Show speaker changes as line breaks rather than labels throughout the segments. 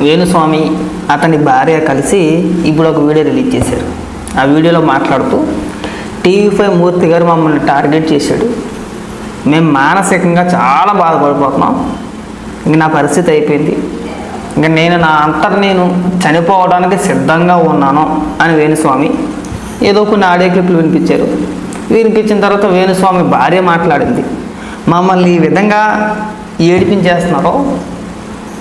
వేణుస్వామి అతని భార్య కలిసి ఇప్పుడు ఒక వీడియో రిలీజ్ చేశారు. ఆ వీడియోలో మాట్లాడుతూ టీవీ ఫైవ్ మూర్తి గారు మమ్మల్ని టార్గెట్ చేశాడు. మేము మానసికంగా చాలా బాధపడిపోతున్నాం. ఇంక నా పరిస్థితి అయిపోయింది. ఇంక నేను నా అంతట నేను చనిపోవడానికి సిద్ధంగా ఉన్నాను అని వేణుస్వామి ఏదో కొన్ని ఆడియో క్లిప్లు వినిపించారు. వినిపించిన తర్వాత వేణుస్వామి భార్య మాట్లాడింది. మమ్మల్ని ఈ విధంగా ఏడిపించేస్తున్నారో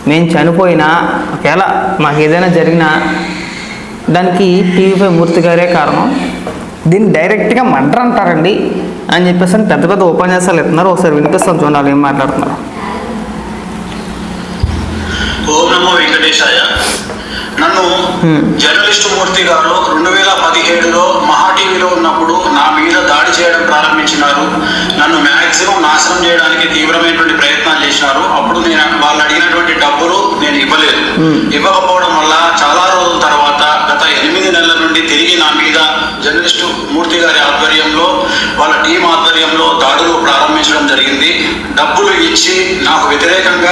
మేము చనిపోయినా ఒకవేళ మాకు ఏదైనా జరిగినా దానికి టీవీపై మూర్తి గారే కారణం. దీన్ని డైరెక్ట్గా మర్డర్ అంటారండి అని చెప్పేసి పెద్ద పెద్ద ఉపన్యాసాలు ఇస్తున్నారు. ఒకసారి వినిపిస్తాం చూడాలి ఏం మాట్లాడుతున్నారు.
జర్నలిస్టు మూర్తి గారు రెండు వేల పదిహేడులో మహా టీవీలో ఉన్నప్పుడు నా మీద దాడి చేయడం ప్రారంభించినారు. నన్ను మ్యాక్సిమం నాశనం చేయడానికి తీవ్రమైనటువంటి ప్రయత్నాలు చేసినారు. అప్పుడు నేను వాళ్ళు అడిగినటువంటి డబ్బులు నేను ఇవ్వలేదు. ఇవ్వకపోవడం వల్ల చాలా రోజుల తర్వాత గత ఎనిమిది నెలల నుండి తిరిగి నా మీద జర్నలిస్టు మూర్తి గారి ఆధ్వర్యంలో వాళ్ళ టీం ఆధ్వర్యంలో దాడులు ప్రారంభించడం జరిగింది డబ్బులు ఇచ్చి నాకు వ్యతిరేకంగా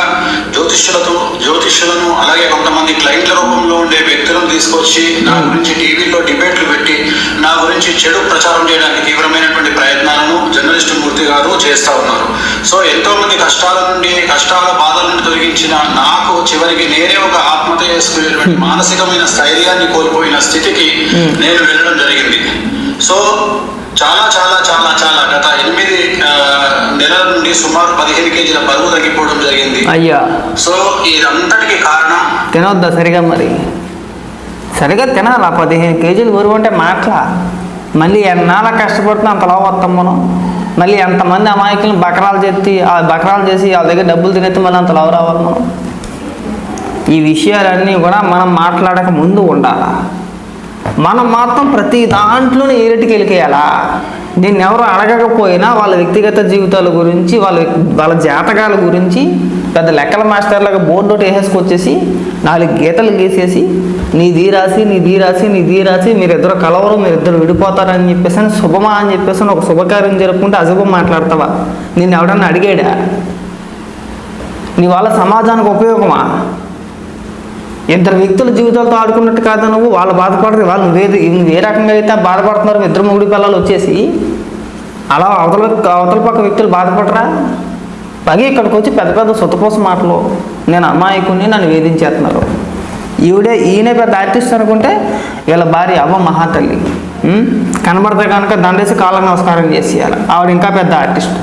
జ్యోతిష్యులతో జ్యోతిష్యులను అలాగే కొంతమంది క్లయింట్ల రూపంలో ఉండే వ్యక్తులను తీసుకొచ్చి నా గురించి టీవీలో డిబేట్లు పెట్టి నా గురించి చెడు ప్రచారం చేయడానికి తీవ్రమైనటువంటి ప్రయత్నాలను జర్నలిస్టు మూర్తి గారు చేస్తా ఉన్నారు. సో ఎంతో మంది కష్టాల నుండి కష్టాల బాధల నుండి తొలగించిన నాకు చివరికి నేనే ఒక ఆత్మహత్య చేసుకునేటువంటి మానసికమైన స్థైర్యాన్ని కోల్పోయిన స్థితికి నేను వెళ్ళడం జరిగింది. సో చాలా చాలా చాలా చాలా గత ఎనిమిది ఆ, నెలల నుండి సుమారు పదిహేను కేజీల బరువు తగ్గిపోవడం జరిగింది.
అయ్యా.
సో ఇదంతటికి కారణం?
తినొద్దా సరిగా మరి? సరిగా తినాలా? పదిహేను కేజీలు బరువు అంటే మాటలా? మళ్ళీ ఎన్నాళ్ళ కష్టపడుతున్నా అంత లావు వస్తాం మనం. మళ్ళీ ఎంతమంది అమాయకులను బకరాలు చేసి ఆ బకరాలు చేసి వాళ్ళ దగ్గర డబ్బులు తినేస్తే మళ్ళీ అంత లావు రావాలి మనం. ఈ విషయాలన్నీ కూడా మనం మాట్లాడక ముందు ఉండాలా? మనం మాత్రం ప్రతి దాంట్లోనే ఏరెటికి వెళ్ళికేయాలా దీన్ని ఎవరు అడగకపోయినా వాళ్ళ వ్యక్తిగత జీవితాల గురించి వాళ్ళ వాళ్ళ జాతకాల గురించి పెద్ద లెక్కల మాస్టర్లాగా బోర్డు ఒకటి వేసేసుకొచ్చేసి నాలుగు గీతలు గీసేసి నీ రాసి నీ రాసి నీ రాసి మీరిద్దరు కలవరు మీరిద్దరు విడిపోతారని చెప్పేసి అని శుభమా అని చెప్పేసి అని ఒక శుభకార్యం జరుపుకుంటే అశుభం మాట్లాడతావా? నిన్ను ఎవడన్నా అడిగాడా? నీ వాళ్ళ సమాజానికి ఉపయోగమా? ఇద్దరు వ్యక్తుల జీవితాలతో ఆడుకున్నట్టు కాదు నువ్వు? వాళ్ళు బాధపడరు. వాళ్ళు వేరు ఏ రకంగా అయితే బాధపడుతున్నారు ఇద్దరు మూడు పిల్లలు వచ్చేసి అలా అవతల అవతల పక్క వ్యక్తులు బాధపడరా? పగి ఇక్కడికి వచ్చి పెద్ద పెద్ద సొత్తపోస మాటలు నేను అమాయకుని నన్ను వేధించేస్తున్నారు. ఈవిడే ఈయనే పెద్ద ఆర్టిస్ట్ అనుకుంటే వీళ్ళ భార్య అవ్వ మహాతల్లి. కనబడితే కనుక దండేసి కాళ్ళ నమస్కారం చేసేయాలి. ఆవిడ ఇంకా పెద్ద ఆర్టిస్ట్.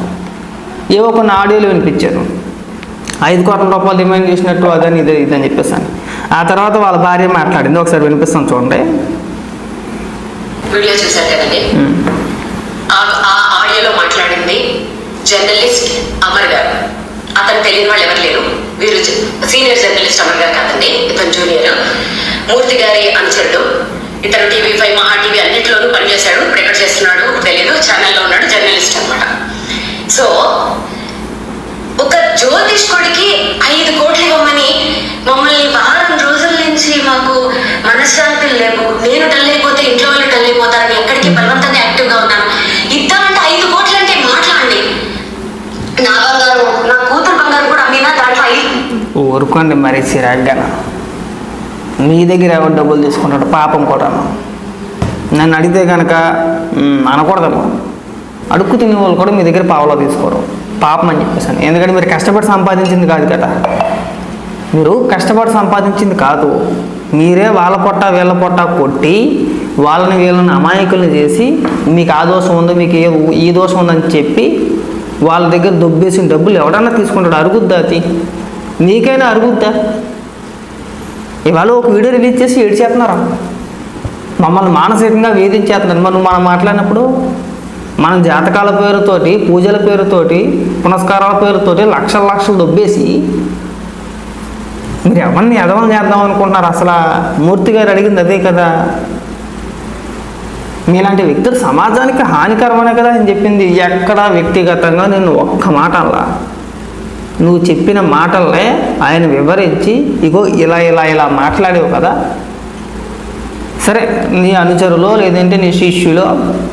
ఏవో కొన్ని ఆడియోలు వినిపించారు. ఐదు కోట్ల రూపాయలు డిమాండ్ చేసినట్టు అదని ఇదే ఇదని చెప్పేసాను ఆ తర్వాత వాళ్ళ భార్య మాట్లాడింది. ఒకసారి వినిపిస్తాం చూడండి.
వీడియో చూశారు కదండి. ఆ- ఆడియోలో మాట్లాడింది జర్నలిస్ట్ అమర్ గారు. అతను తెలియని వాళ్ళు ఎవరు లేరు. వీరు సీనియర్ జర్నలిస్ట్ అమర్ గారు కాదండి ఇతను జూనియర్. మూర్తి గారి అనుచరుడు. ఇతను టీవీ ఫైవ్ మహా టీవీ అన్నింటిలోనూ పనిచేశాడు ఇప్పుడు ఎక్కడ చేస్తున్నాడు తెలియదు ఛానల్లో ఉన్నాడు జర్నలిస్ట్ అన్నమాట. సో ఒక జ్యోతిష్కుడికి ఐదు కోట్లు ఇవ్వమని మమ్మల్ని నుంచి మాకు మనశ్శాంతి లేవు నేను డల్ అయిపోతే ఇంట్లో వాళ్ళు డల్ అయిపోతారని ఎక్కడికి బలవంతంగా యాక్టివ్గా ఉన్నాను. ఇద్దామంటే ఐదు కోట్లు అంటే మాట్లాడండి. నా బంగారు నా కూతురు బంగారు కూడా అమ్మినా దాంట్లో
ఊరుకోండి మరి సిరాగ్గా మీ దగ్గర ఎవరు డబ్బులు తీసుకుంటాడు పాపం కూడా. నన్ను అడిగితే కనుక అనకూడదమ్మా. అడుక్కు తినే వాళ్ళు కూడా మీ దగ్గర పావులో తీసుకోరు. పాపం అని చెప్పేసాను. ఎందుకంటే మీరు కష్టపడి సంపాదించింది కాదు కదా. మీరు కష్టపడి సంపాదించింది కాదు. మీరే వాళ్ళ పొట్ట వీళ్ళ పొట్ట కొట్టి వాళ్ళని వీళ్ళని అమాయకుల్ని చేసి మీకు ఆ దోషం ఉంది మీకు ఏ ఈ దోషం ఉందని చెప్పి వాళ్ళ దగ్గర దొబ్బేసిన డబ్బులు ఎవడన్నా తీసుకుంటాడు? అరుగుద్దా అది? నీకైనా అరుగుద్దా? ఇవాళ ఒక వీడియో రిలీజ్ చేసి ఏడ్చేస్తున్నారా? మమ్మల్ని మానసికంగా వేధించేస్తున్నారు. మనం మనం మాట్లాడినప్పుడు మనం జాతకాల పేరుతోటి పూజల పేరుతోటి పునస్కారాల పేరుతోటి లక్షల లక్షలు దొబ్బేసి మీరు ఎవరిని ఎదవం చేద్దాం అనుకుంటున్నారు? అసలు మూర్తి గారు అడిగింది అదే కదా. మీలాంటి వ్యక్తులు సమాజానికి హానికరమనే కదా అని చెప్పింది. ఎక్కడ వ్యక్తిగతంగా నేను ఒక్క మాట అలా నువ్వు చెప్పిన మాటలనే ఆయన వివరించి ఇగో ఇలా ఇలా ఇలా మాట్లాడేవు కదా. సరే నీ అనుచరులో లేదంటే నీ శిష్యులో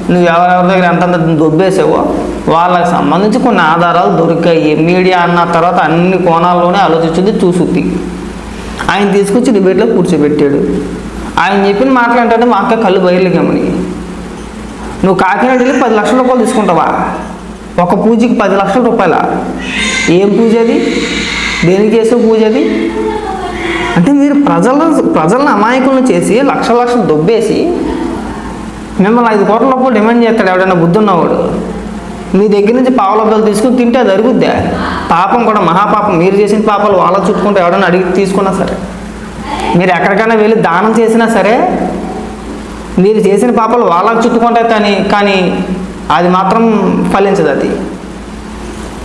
నువ్వు ఎవరెవరి దగ్గర ఎంతంత దొబ్బేసావో వాళ్ళకి సంబంధించి కొన్ని ఆధారాలు దొరికాయి. మీడియా అన్న తర్వాత అన్ని కోణాల్లోనే ఆలోచించింది చూసుద్ది. ఆయన తీసుకొచ్చి డిబేట్లో కూర్చోబెట్టాడు. ఆయన చెప్పిన మాట్లాడంటే మా అక్క కళ్ళు బయలు గమని నువ్వు కాకినాడ వెళ్ళి పది లక్షల రూపాయలు తీసుకుంటావా? ఒక పూజకి పది లక్షల రూపాయల? ఏం పూజ అది? దేనికి చేసే పూజ అది? అంటే మీరు ప్రజల ప్రజలను అమాయకులను చేసి లక్షల లక్షలు దొబ్బేసి మిమ్మల్ని ఐదు కోట్ల రూపాయలు డిమాండ్ చేస్తాడు ఎవడైనా బుద్ధున్నవాడు మీ దగ్గర నుంచి పావులబ్బలు తీసుకుని తింటే అది అరుగుద్దా? పాపం కూడా మహాపాపం. మీరు చేసిన పాపాలు వాళ్ళ చుట్టుకుంటే ఎవడన్నా అడిగి తీసుకున్నా సరే. మీరు ఎక్కడికైనా వెళ్ళి దానం చేసినా సరే మీరు చేసిన పాపాలు వాళ్ళకి చుట్టుకుంటాయి కానీ కానీ అది మాత్రం ఫలించదు అది.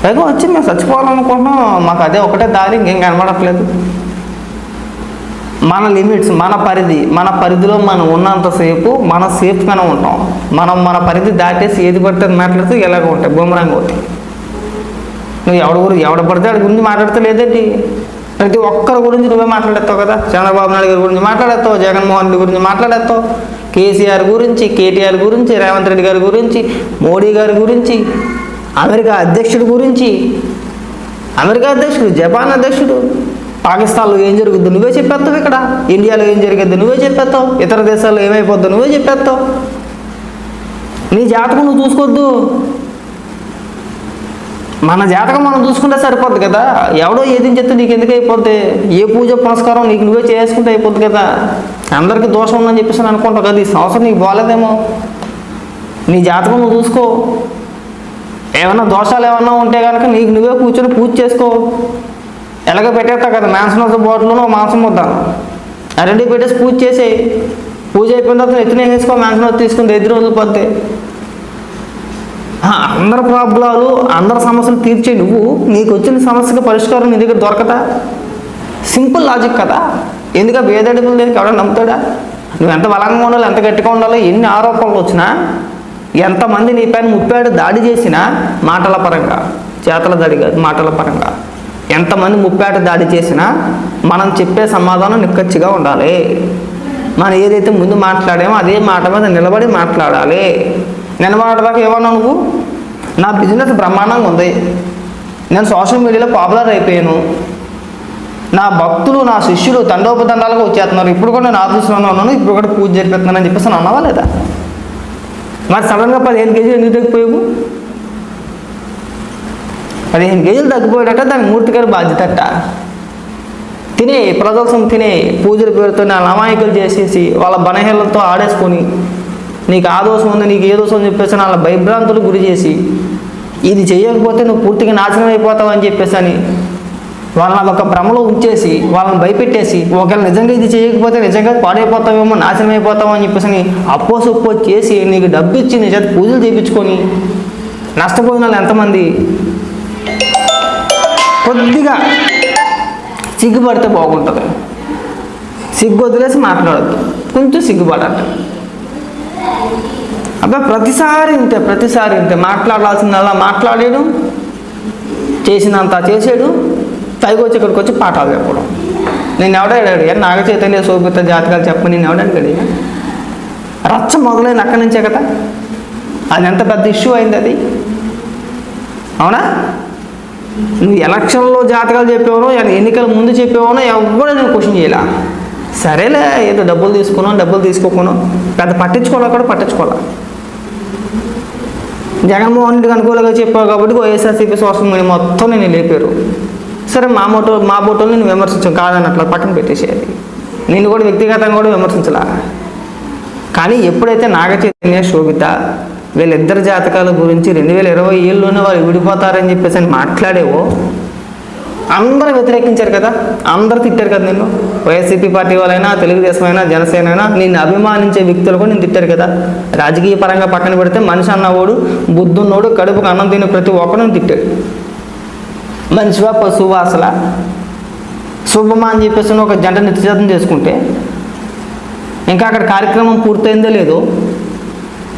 పైగా వచ్చి మేము చచ్చిపోవాలనుకుంటున్నాం. మాకు అదే ఒకటే దారి ఇంకేం కనబడట్లేదు. మన లిమిట్స్ మన పరిధి మన పరిధిలో మనం ఉన్నంతసేపు మన సేఫ్గానే ఉంటాం. మనం మన పరిధి దాటేసి ఏది పడితే మాట్లాడితే ఎలాగ ఉంటాయి. బొమ్మరంగా అవుతాయి నువ్వు ఎవడ గురించి ఎవడ పడితే వాడి గురించి మాట్లాడితే లేదండి ప్రతి ఒక్కరి గురించి నువ్వే మాట్లాడేస్తావు కదా. చంద్రబాబు నాయుడు గారి గురించి మాట్లాడేస్తావు జగన్మోహన్ రెడ్డి గురించి మాట్లాడేస్తావు కేసీఆర్ గురించి కేటీఆర్ గురించి రేవంత్ రెడ్డి గారి గురించి మోడీ గారి గురించి అమెరికా అధ్యక్షుడి గురించి. అమెరికా అధ్యక్షుడు జపాన్ అధ్యక్షుడు. పాకిస్తాన్లో ఏం జరుగుద్దో నువ్వే చెప్పేస్తావు ఇక్కడ. ఇండియాలో ఏం జరిగిద్ది నువ్వే చెప్పేస్తావు. ఇతర దేశాల్లో ఏమైపోద్దు నువ్వే చెప్పేస్తావు. నీ జాతకం నువ్వు చూసుకోవద్దు మన జాతకం మనం చూసుకుంటే సరిపోద్ది కదా. ఎవడో ఏది చెప్తే నీకు ఎందుకు అయిపోద్ది? ఏ పూజ పునస్కారం నీకు నువ్వే చేసుకుంటే అయిపోద్ది కదా. అందరికీ దోషం ఉందని చెప్పేసి అనుకుంటావు కదా. ఈ సంవత్సరం నీకు బాగాలేదేమో నీ జాతకం నువ్వు చూసుకో. ఏమన్నా దోషాలు ఏమన్నా ఉంటే కనుక నీకు నువ్వే కూర్చొని పూజ చేసుకో. ఎలాగ పెట్టేస్తా కదా? మాంసం బాటిల్లోనో మాంసం ముద్ద ఆ రెండు పెట్టేసి పూజ చేసి పూజ అయిపోయిన తర్వాత ఎత్తున వేసుకో మాంసం తీసుకుని ఎదురు వదిలిపోతే పోతే అందరి ప్రాబ్లాలు అందరి సమస్యలు తీర్చే నువ్వు. నీకు వచ్చిన సమస్యకి పరిష్కారం నీ దగ్గర దొరకదా? సింపుల్ లాజిక్ కదా. ఎందుక వేదడుపులు దేనికి ఎవడో నమ్ముతాడా? నువ్వు ఎంత బలంగా ఉండాలి ఎంత గట్టిగా ఉండాలో ఎన్ని ఆరోపణలు వచ్చినా ఎంతమంది నీ పైన ముప్పాడు దాడి చేసినా మాటల పరంగా చేతల దాడి కాదు మాటల పరంగా. ఎంతమంది ముప్పేట దాడి చేసినా మనం చెప్పే సమాధానం నిక్కచ్చిగా ఉండాలి. మనం ఏదైతే ముందు మాట్లాడామో అదే మాట మీద నిలబడి మాట్లాడాలి. నిలబడదాకా ఏమన్నా నువ్వు? నా బిజినెస్ బ్రహ్మాండంగా ఉంది. నేను సోషల్ మీడియాలో పాపులర్ అయిపోయాను. నా భక్తులు నా శిష్యులు తండోపతండాలుగా వచ్చేస్తున్నారు. ఇప్పుడు కూడా నేను ఆఫీస్లోనే ఉన్నాను. ఇప్పుడు కూడా పూజ జరిపిస్తున్నాను అని చెప్పేసి అన్నావా లేదా? మరి సడన్గా పదిహేను కేజీలు ఎందుకు తగ్గిపోయావు పదిహేను కేజీలు తగ్గిపోయినట్ట దానికి మూర్తి గారి బాధ్యత అట్ట తినే ప్రజల సొమ్ము తినే పూజల పేరుతో నా అమాయకులు చేసేసి వాళ్ళ బనహీనలతో ఆడేసుకొని నీకు ఆ దోషం ఉంది నీకు ఏ దోషం అని చెప్పేసి వాళ్ళ భయభ్రాంతులు గురి చేసి ఇది చేయకపోతే నువ్వు పూర్తిగా నాశనం అయిపోతావు అని చెప్పేసి అని వాళ్ళని ఒక భ్రమలో ఉంచేసి వాళ్ళని భయపెట్టేసి ఒకవేళ నిజంగా ఇది చేయకపోతే నిజంగా పాడైపోతావేమో నాశనం అయిపోతావు అని చెప్పేసి అని అప్పో సొప్పో చేసి నీకు డబ్బు ఇచ్చి నీ పూజలు చేయించుకొని నష్టపోయిన వాళ్ళు ఎంతమంది కొద్దిగా సిగ్గుపడితే బాగుంటుంది. సిగ్గు వదిలేసి మాట్లాడద్దు. కొంచెం సిగ్గుపడాలి. అబ్బా ప్రతిసారి ఇంతే ప్రతిసారి ఇంతే. మాట్లాడాల్సిందల్లా మాట్లాడాడు చేసినంత చేసాడు పైకి ఇక్కడికి వచ్చి పాఠాలు చెప్పడం. నేను ఎవడాడు ఏ నాగ చైతన్య శోభిత జాతకాలు చెప్పని నేను ఎవడాడు కదా రచ్చ మొదలైన అక్కడి నుంచే కదా. అది ఎంత పెద్ద ఇష్యూ అయింది అది? అవునా? నువ్వు ఎలక్షన్లో జాతకాలు చెప్పేవనో ఎన్నికల ముందు చెప్పేవనో ఎవరు నేను క్వశ్చన్ చేయలే? సరేలే ఏదో డబ్బులు తీసుకున్నాం డబ్బులు తీసుకోకున్నాం. పెద్ద పట్టించుకోవాలా కూడా పట్టించుకోవాలా? జగన్మోహన్ రెడ్డికి అనుకూలంగా చెప్పావు కాబట్టి వైఎస్ఆర్సీపీ సోషల్ మీడియా మొత్తం నేను లేపారు. సరే మా మోటో మా బోటోలు నేను విమర్శించాను అట్లా పక్కన పెట్టేసేది నేను కూడా వ్యక్తిగతంగా కూడా విమర్శించలా? కానీ ఎప్పుడైతే నాగచైతన్య శోభిత వీళ్ళిద్దరి జాతకాల గురించి రెండు వేల ఇరవై ఏళ్ళలోనే వాళ్ళు విడిపోతారని చెప్పేసి అని మాట్లాడేవో అందరూ వ్యతిరేకించారు కదా అందరూ తిట్టారు కదా నిన్ను. వైఎస్సీపీ పార్టీ వాళ్ళైనా తెలుగుదేశం అయినా జనసేన అయినా నిన్ను అభిమానించే వ్యక్తులు కూడా నేను తిట్టారు కదా. రాజకీయ పరంగా పక్కన పెడితే మనిషి అన్నవాడు బుద్ధున్నోడు కడుపుకు అన్నం తిని ప్రతి ఒక్కరిని తిట్టాడు. మనిషివా పశువా అసలు? శుభమా అని చెప్పేసి ఒక జంట నిత్యజాతం చేసుకుంటే ఇంకా అక్కడ కార్యక్రమం పూర్తయిందో లేదో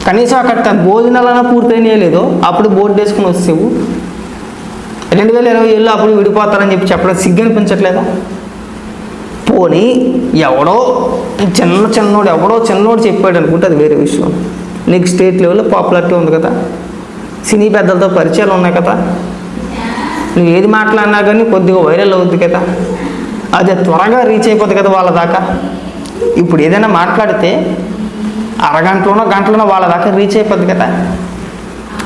కనీసం అక్కడ తన భోజనాలన్నా పూర్తయినాయో లేదో అప్పుడు బోర్డు వేసుకుని వస్తేవు. రెండు వేల ఇరవై ఏళ్ళు అప్పుడు విడిపోతారని చెప్పి చెప్పడం సిగ్గు అనిపించట్లేదా పోనీ ఎవడో చిన్న చిన్నోడు ఎవడో చిన్నోడు చెప్పాడు అనుకుంటే అది వేరే విషయం. నీకు స్టేట్ లెవెల్లో పాపులారిటీ ఉంది కదా. సినీ పెద్దలతో పరిచయాలు ఉన్నాయి కదా. నువ్వు ఏది మాట్లాడినా కానీ కొద్దిగా వైరల్ అవుద్ది కదా. అది త్వరగా రీచ్ అయిపోతుంది కదా వాళ్ళ దాకా. ఇప్పుడు ఏదైనా మాట్లాడితే అరగంటలోనో గంటలోనో వాళ్ళ దాకా రీచ్ అయిపోద్ది కదా.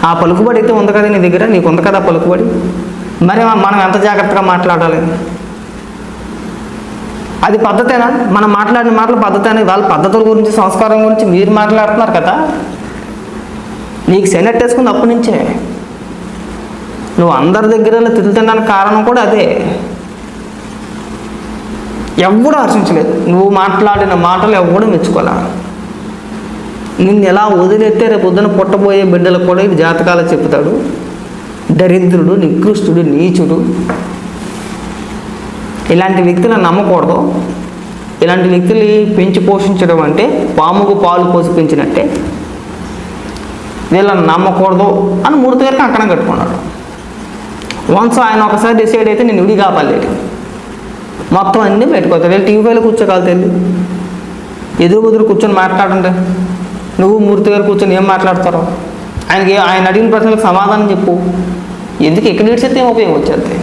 ఆ పలుకుబడి అయితే ఉంది కదా నీ దగ్గర? నీకు ఉంది కదా పలుకుబడి? మరి మనం ఎంత జాగ్రత్తగా మాట్లాడాలి? అది పద్ధతేనా? మనం మాట్లాడిన మాటలు పద్ధతేనా? వాళ్ళ పద్ధతుల గురించి సంస్కారం గురించి మీరు మాట్లాడుతున్నారు కదా. నీకు సెనెట్ వేసుకుంది అప్పటి నుంచే. నువ్వు అందరి దగ్గర తిరుగుతుడానికి కారణం కూడా అదే. ఎవ్వడూ హర్షించలేదు నువ్వు మాట్లాడిన మాటలు ఎవడూ మెచ్చుకోలే. నిన్ను ఎలా వదిలేస్తే రేపు పొద్దున పుట్టబోయే బిడ్డలకు కూడా ఇది జాతకాలు చెప్తాడు. దరిద్రుడు నికృష్టుడు నీచుడు. ఇలాంటి వ్యక్తులను నమ్మకూడదు. ఇలాంటి వ్యక్తులు పెంచి పోషించడం అంటే పాముకు పాలు పోసి పెంచినట్టే. వీళ్ళని నమ్మకూడదు అని మూడు గారికి అక్కడ కట్టుకున్నాడు. వన్స్ ఆయన ఒకసారి డిసైడ్ అయితే నేను విడి కాపాలేదు మొత్తం అన్నీ పెట్టుకోతాడు వీళ్ళు టీవీలో కూర్చోగలుగుతుంది ఎదురు బుదురు కూర్చొని మాట్లాడండి. నువ్వు మూర్తి గారు కూర్చొని ఏం మాట్లాడతారో? ఆయనకి ఆయన అడిగిన ప్రశ్నలకు సమాధానం చెప్పు. ఎందుకు ఎక్కడ ఏడ్చేస్తే ఏం ఉపయోగం వచ్చేది?